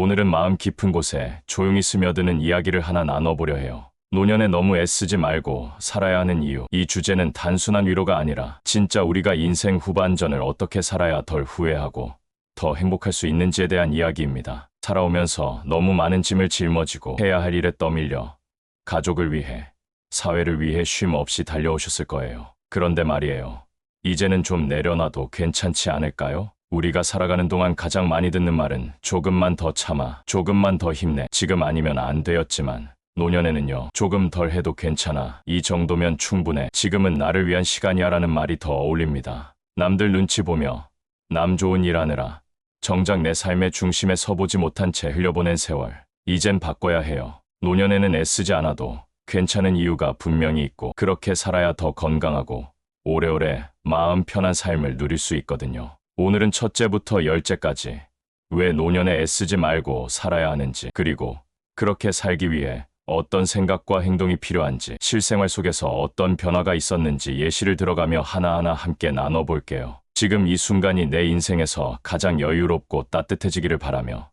오늘은 마음 깊은 곳에 조용히 스며드는 이야기를 하나 나눠보려 해요. 노년에 너무 애쓰지 말고 살아야 하는 이유. 이 주제는 단순한 위로가 아니라 진짜 우리가 인생 후반전을 어떻게 살아야 덜 후회하고 더 행복할 수 있는지에 대한 이야기입니다. 살아오면서 너무 많은 짐을 짊어지고 해야 할 일에 떠밀려 가족을 위해, 사회를 위해 쉼 없이 달려오셨을 거예요. 그런데 말이에요. 이제는 좀 내려놔도 괜찮지 않을까요? 우리가 살아가는 동안 가장 많이 듣는 말은 조금만 더 참아, 조금만 더 힘내, 지금 아니면 안 되었지만 노년에는요, 조금 덜 해도 괜찮아, 이 정도면 충분해, 지금은 나를 위한 시간이야 라는 말이 더 어울립니다. 남들 눈치 보며 남 좋은 일 하느라 정작 내 삶의 중심에 서보지 못한 채 흘려보낸 세월, 이젠 바꿔야 해요. 노년에는 애쓰지 않아도 괜찮은 이유가 분명히 있고 그렇게 살아야 더 건강하고 오래오래 마음 편한 삶을 누릴 수 있거든요. 오늘은 첫째부터 열째까지 왜 노년에 애쓰지 말고 살아야 하는지 그리고 그렇게 살기 위해 어떤 생각과 행동이 필요한지 실생활 속에서 어떤 변화가 있었는지 예시를 들어가며 하나하나 함께 나눠볼게요. 지금 이 순간이 내 인생에서 가장 여유롭고 따뜻해지기를 바라며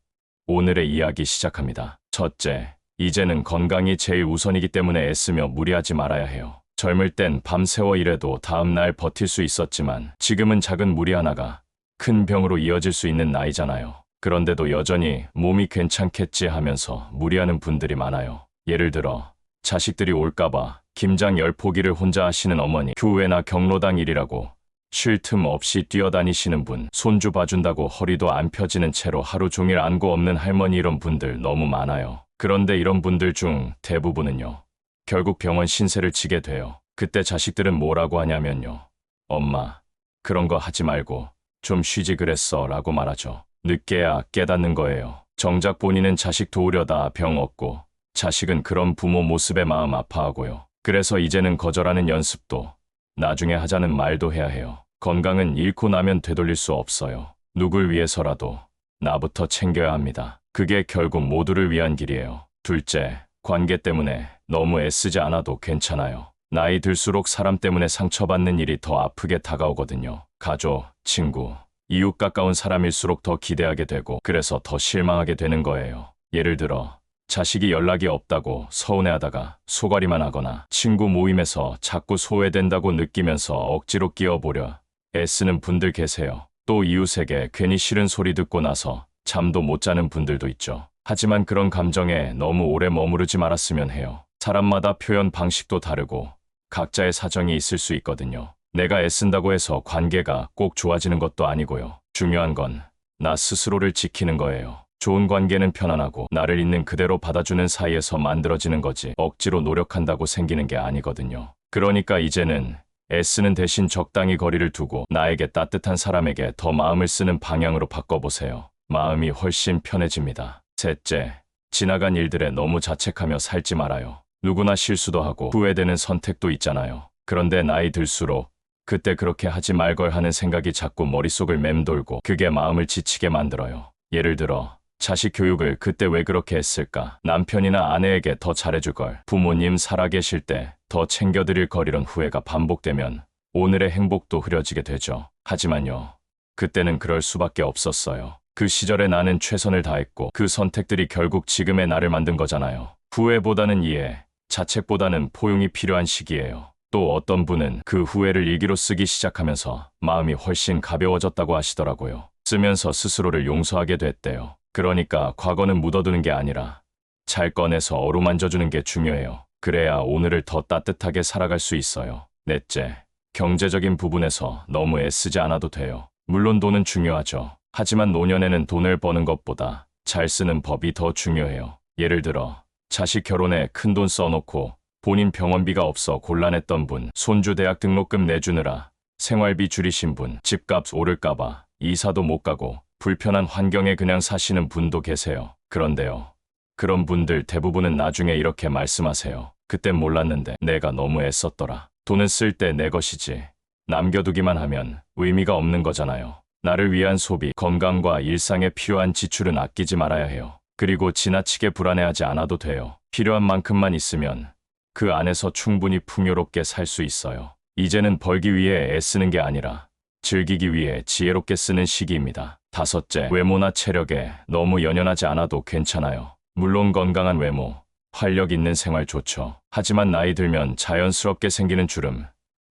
오늘의 이야기 시작합니다. 첫째, 이제는 건강이 제일 우선이기 때문에 애쓰며 무리하지 말아야 해요. 젊을 땐 밤새워 일해도 다음날 버틸 수 있었지만 지금은 작은 무리 하나가 큰 병으로 이어질 수 있는 나이잖아요. 그런데도 여전히 몸이 괜찮겠지 하면서 무리하는 분들이 많아요. 예를 들어 자식들이 올까봐 김장 열 포기를 혼자 하시는 어머니, 교회나 경로당 일이라고 쉴 틈 없이 뛰어다니시는 분, 손주 봐준다고 허리도 안 펴지는 채로 하루 종일 안고 없는 할머니 이런 분들 너무 많아요. 그런데 이런 분들 중 대부분은요. 결국 병원 신세를 지게 돼요. 그때 자식들은 뭐라고 하냐면요. 엄마, 그런 거 하지 말고 좀 쉬지 그랬어 라고 말하죠. 늦게야 깨닫는 거예요. 정작 본인은 자식 도우려다 병 얻고 자식은 그런 부모 모습에 마음 아파하고요. 그래서 이제는 거절하는 연습도 나중에 하자는 말도 해야 해요. 건강은 잃고 나면 되돌릴 수 없어요. 누굴 위해서라도 나부터 챙겨야 합니다. 그게 결국 모두를 위한 길이에요. 둘째, 관계 때문에 너무 애쓰지 않아도 괜찮아요. 나이 들수록 사람 때문에 상처받는 일이 더 아프게 다가오거든요. 가족, 친구, 이웃 가까운 사람일수록 더 기대하게 되고 그래서 더 실망하게 되는 거예요. 예를 들어 자식이 연락이 없다고 서운해하다가 소가리만 하거나 친구 모임에서 자꾸 소외된다고 느끼면서 억지로 끼어보려 애쓰는 분들 계세요. 또 이웃에게 괜히 싫은 소리 듣고 나서 잠도 못 자는 분들도 있죠. 하지만 그런 감정에 너무 오래 머무르지 말았으면 해요. 사람마다 표현 방식도 다르고 각자의 사정이 있을 수 있거든요. 내가 애쓴다고 해서 관계가 꼭 좋아지는 것도 아니고요. 중요한 건 나 스스로를 지키는 거예요. 좋은 관계는 편안하고 나를 있는 그대로 받아주는 사이에서 만들어지는 거지 억지로 노력한다고 생기는 게 아니거든요. 그러니까 이제는 애쓰는 대신 적당히 거리를 두고 나에게 따뜻한 사람에게 더 마음을 쓰는 방향으로 바꿔보세요. 마음이 훨씬 편해집니다. 셋째, 지나간 일들에 너무 자책하며 살지 말아요. 누구나 실수도 하고 후회되는 선택도 있잖아요. 그런데 나이 들수록 그때 그렇게 하지 말 걸 하는 생각이 자꾸 머릿속을 맴돌고 그게 마음을 지치게 만들어요. 예를 들어 자식 교육을 그때 왜 그렇게 했을까? 남편이나 아내에게 더 잘해줄 걸. 부모님 살아계실 때 더 챙겨드릴 걸 이런 후회가 반복되면 오늘의 행복도 흐려지게 되죠. 하지만요. 그때는 그럴 수밖에 없었어요. 그 시절에 나는 최선을 다했고 그 선택들이 결국 지금의 나를 만든 거잖아요. 후회보다는 이해, 자책보다는 포용이 필요한 시기예요. 또 어떤 분은 그 후회를 일기로 쓰기 시작하면서 마음이 훨씬 가벼워졌다고 하시더라고요. 쓰면서 스스로를 용서하게 됐대요. 그러니까 과거는 묻어두는 게 아니라 잘 꺼내서 어루만져주는 게 중요해요. 그래야 오늘을 더 따뜻하게 살아갈 수 있어요. 넷째, 경제적인 부분에서 너무 애쓰지 않아도 돼요. 물론 돈은 중요하죠. 하지만 노년에는 돈을 버는 것보다 잘 쓰는 법이 더 중요해요. 예를 들어 자식 결혼에 큰돈 써놓고 본인 병원비가 없어 곤란했던 분, 손주 대학 등록금 내주느라 생활비 줄이신 분, 집값 오를까봐 이사도 못 가고 불편한 환경에 그냥 사시는 분도 계세요. 그런데요. 그런 분들 대부분은 나중에 이렇게 말씀하세요. 그땐 몰랐는데 내가 너무 애썼더라. 돈은 쓸 때 내 것이지. 남겨두기만 하면 의미가 없는 거잖아요. 나를 위한 소비, 건강과 일상에 필요한 지출은 아끼지 말아야 해요. 그리고 지나치게 불안해하지 않아도 돼요. 필요한 만큼만 있으면 그 안에서 충분히 풍요롭게 살 수 있어요. 이제는 벌기 위해 애쓰는 게 아니라 즐기기 위해 지혜롭게 쓰는 시기입니다. 다섯째, 외모나 체력에 너무 연연하지 않아도 괜찮아요. 물론 건강한 외모, 활력 있는 생활 좋죠. 하지만 나이 들면 자연스럽게 생기는 주름,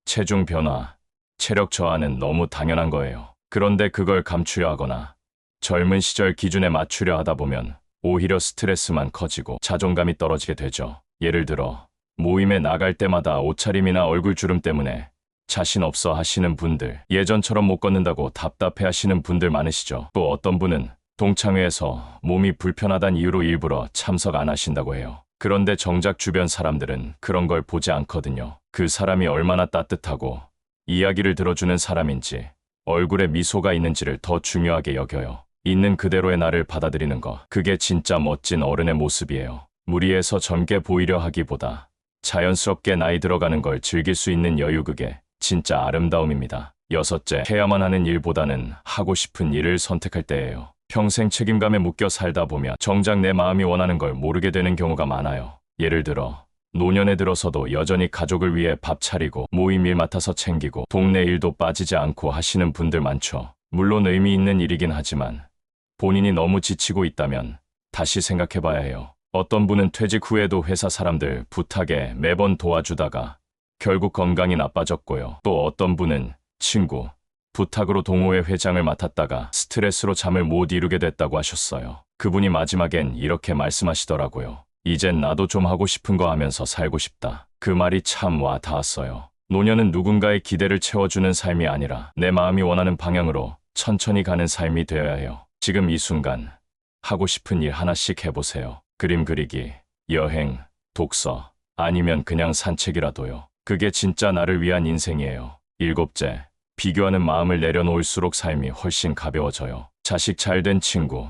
체중 변화, 체력 저하는 너무 당연한 거예요. 그런데 그걸 감추려 하거나 젊은 시절 기준에 맞추려 하다 보면 오히려 스트레스만 커지고 자존감이 떨어지게 되죠. 예를 들어 모임에 나갈 때마다 옷차림이나 얼굴 주름 때문에 자신 없어 하시는 분들, 예전처럼 못 걷는다고 답답해 하시는 분들 많으시죠. 또 어떤 분은 동창회에서 몸이 불편하단 이유로 일부러 참석 안 하신다고 해요. 그런데 정작 주변 사람들은 그런 걸 보지 않거든요. 그 사람이 얼마나 따뜻하고 이야기를 들어주는 사람인지 얼굴에 미소가 있는지를 더 중요하게 여겨요. 있는 그대로의 나를 받아들이는 것. 그게 진짜 멋진 어른의 모습이에요. 무리해서 젊게 보이려 하기보다 자연스럽게 나이 들어가는 걸 즐길 수 있는 여유 그게 진짜 아름다움입니다. 여섯째, 해야만 하는 일보다는 하고 싶은 일을 선택할 때예요. 평생 책임감에 묶여 살다 보면 정작 내 마음이 원하는 걸 모르게 되는 경우가 많아요. 예를 들어 노년에 들어서도 여전히 가족을 위해 밥 차리고 모임 일 맡아서 챙기고 동네 일도 빠지지 않고 하시는 분들 많죠. 물론 의미 있는 일이긴 하지만 본인이 너무 지치고 있다면 다시 생각해 봐야 해요. 어떤 분은 퇴직 후에도 회사 사람들 부탁에 매번 도와주다가 결국 건강이 나빠졌고요. 또 어떤 분은 친구 부탁으로 동호회 회장을 맡았다가 스트레스로 잠을 못 이루게 됐다고 하셨어요. 그분이 마지막엔 이렇게 말씀하시더라고요. 이젠 나도 좀 하고 싶은 거 하면서 살고 싶다. 그 말이 참 와 닿았어요. 노년은 누군가의 기대를 채워주는 삶이 아니라 내 마음이 원하는 방향으로 천천히 가는 삶이 되어야 해요. 지금 이 순간 하고 싶은 일 하나씩 해보세요. 그림 그리기, 여행, 독서, 아니면 그냥 산책이라도요. 그게 진짜 나를 위한 인생이에요. 일곱째, 비교하는 마음을 내려놓을수록 삶이 훨씬 가벼워져요. 자식 잘 된 친구,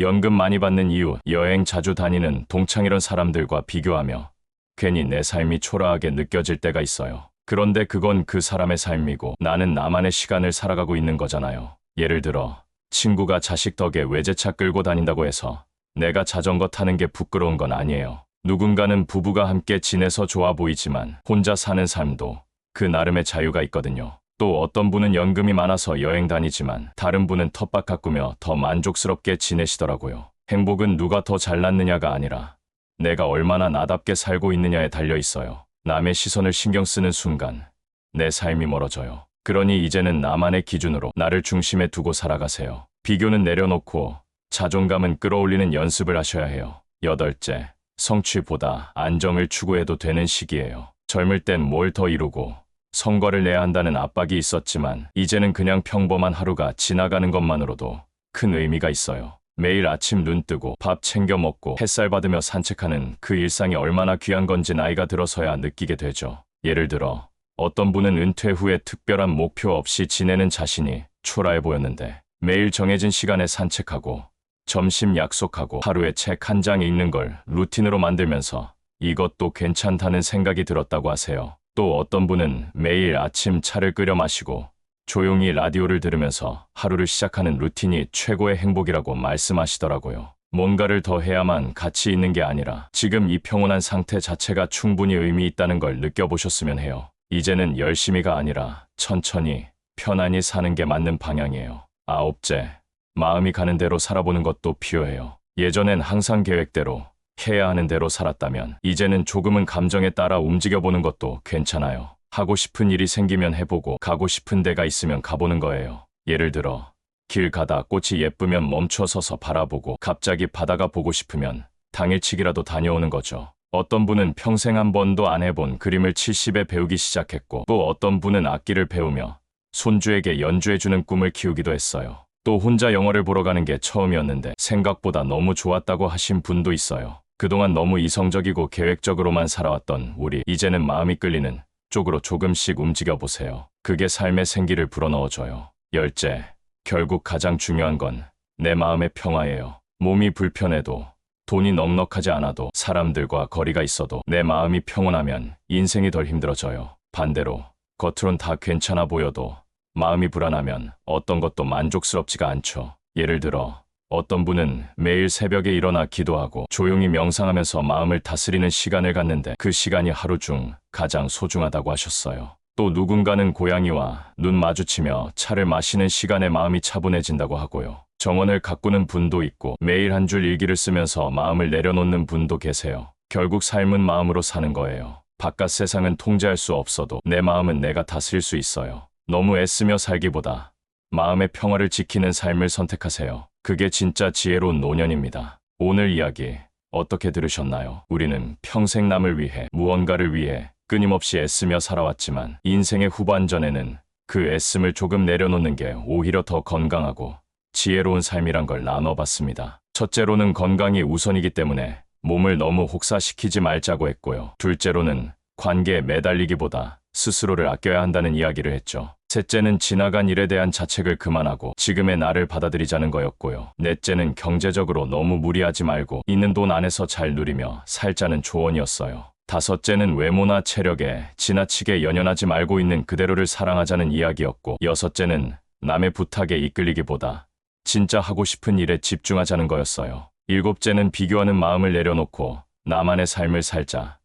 연금 많이 받는 이유, 여행 자주 다니는 동창 이런 사람들과 비교하며 괜히 내 삶이 초라하게 느껴질 때가 있어요. 그런데 그건 그 사람의 삶이고 나는 나만의 시간을 살아가고 있는 거잖아요. 예를 들어, 친구가 자식 덕에 외제차 끌고 다닌다고 해서 내가 자전거 타는 게 부끄러운 건 아니에요. 누군가는 부부가 함께 지내서 좋아 보이지만 혼자 사는 삶도 그 나름의 자유가 있거든요. 또 어떤 분은 연금이 많아서 여행 다니지만 다른 분은 텃밭 가꾸며 더 만족스럽게 지내시더라고요. 행복은 누가 더 잘났느냐가 아니라 내가 얼마나 나답게 살고 있느냐에 달려 있어요. 남의 시선을 신경 쓰는 순간 내 삶이 멀어져요. 그러니 이제는 나만의 기준으로 나를 중심에 두고 살아가세요. 비교는 내려놓고 자존감은 끌어올리는 연습을 하셔야 해요. 여덟째, 성취보다 안정을 추구해도 되는 시기예요. 젊을 땐 뭘 더 이루고 성과를 내야 한다는 압박이 있었지만 이제는 그냥 평범한 하루가 지나가는 것만으로도 큰 의미가 있어요. 매일 아침 눈 뜨고 밥 챙겨 먹고 햇살 받으며 산책하는 그 일상이 얼마나 귀한 건지 나이가 들어서야 느끼게 되죠. 예를 들어 어떤 분은 은퇴 후에 특별한 목표 없이 지내는 자신이 초라해 보였는데 매일 정해진 시간에 산책하고 점심 약속하고 하루에 책 한 장 읽는 걸 루틴으로 만들면서 이것도 괜찮다는 생각이 들었다고 하세요. 또 어떤 분은 매일 아침 차를 끓여 마시고 조용히 라디오를 들으면서 하루를 시작하는 루틴이 최고의 행복이라고 말씀하시더라고요. 뭔가를 더 해야만 가치 있는 게 아니라 지금 이 평온한 상태 자체가 충분히 의미 있다는 걸 느껴보셨으면 해요. 이제는 열심히가 아니라 천천히 편안히 사는 게 맞는 방향이에요. 아홉째, 마음이 가는 대로 살아보는 것도 필요해요. 예전엔 항상 계획대로 해야 하는 대로 살았다면 이제는 조금은 감정에 따라 움직여보는 것도 괜찮아요. 하고 싶은 일이 생기면 해보고 가고 싶은 데가 있으면 가보는 거예요. 예를 들어 길 가다 꽃이 예쁘면 멈춰 서서 바라보고 갑자기 바다가 보고 싶으면 당일치기라도 다녀오는 거죠. 어떤 분은 평생 한 번도 안 해본 그림을 70에 배우기 시작했고 또 어떤 분은 악기를 배우며 손주에게 연주해주는 꿈을 키우기도 했어요. 또 혼자 영화를 보러 가는 게 처음이었는데 생각보다 너무 좋았다고 하신 분도 있어요. 그동안 너무 이성적이고 계획적으로만 살아왔던 우리 이제는 마음이 끌리는 쪽으로 조금씩 움직여 보세요. 그게 삶의 생기를 불어넣어줘요. 열째, 결국 가장 중요한 건 내 마음의 평화예요. 몸이 불편해도 돈이 넉넉하지 않아도 사람들과 거리가 있어도 내 마음이 평온하면 인생이 덜 힘들어져요. 반대로 겉으론 다 괜찮아 보여도 마음이 불안하면 어떤 것도 만족스럽지가 않죠. 예를 들어 어떤 분은 매일 새벽에 일어나 기도하고 조용히 명상하면서 마음을 다스리는 시간을 갖는데 그 시간이 하루 중 가장 소중하다고 하셨어요. 또 누군가는 고양이와 눈 마주치며 차를 마시는 시간에 마음이 차분해진다고 하고요. 정원을 가꾸는 분도 있고 매일 한 줄 일기를 쓰면서 마음을 내려놓는 분도 계세요. 결국 삶은 마음으로 사는 거예요. 바깥 세상은 통제할 수 없어도 내 마음은 내가 다스릴 수 있어요. 너무 애쓰며 살기보다 마음의 평화를 지키는 삶을 선택하세요. 그게 진짜 지혜로운 노년입니다. 오늘 이야기 어떻게 들으셨나요? 우리는 평생 남을 위해 무언가를 위해 끊임없이 애쓰며 살아왔지만 인생의 후반전에는 그 애씀을 조금 내려놓는 게 오히려 더 건강하고 지혜로운 삶이란 걸 나눠봤습니다. 첫째로는 건강이 우선이기 때문에 몸을 너무 혹사시키지 말자고 했고요. 둘째로는 관계에 매달리기보다 스스로를 아껴야 한다는 이야기를 했죠. 셋째는 지나간 일에 대한 자책을 그만하고 지금의 나를 받아들이자는 거였고요. 넷째는 경제적으로 너무 무리하지 말고 있는 돈 안에서 잘 누리며 살자는 조언이었어요. 다섯째는 외모나 체력에 지나치게 연연하지 말고 있는 그대로를 사랑하자는 이야기였고 여섯째는 남의 부탁에 이끌리기보다 진짜 하고 싶은 일에 집중하자는 거였어요. 일곱째는 비교하는 마음을 내려놓고 나만의 삶을 살자.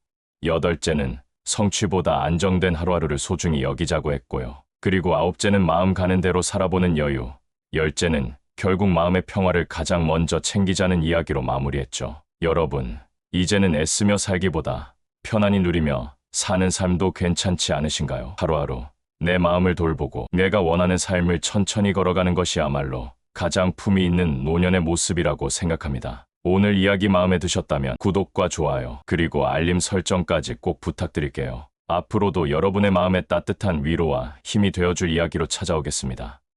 여덟째는 성취보다 안정된 하루하루를 소중히 여기자고 했고요. 그리고 아홉째는 마음 가는 대로 살아보는 여유. 열째는 결국 마음의 평화를 가장 먼저 챙기자는 이야기로 마무리했죠. 여러분, 이제는 애쓰며 살기보다 편안히 누리며 사는 삶도 괜찮지 않으신가요? 하루하루 내 마음을 돌보고 내가 원하는 삶을 천천히 걸어가는 것이야말로 가장 품이 있는 노년의 모습이라고 생각합니다. 오늘 이야기 마음에 드셨다면 구독과 좋아요, 그리고 알림 설정까지 꼭 부탁드릴게요. 앞으로도 여러분의 마음에 따뜻한 위로와 힘이 되어줄 이야기로 찾아오겠습니다.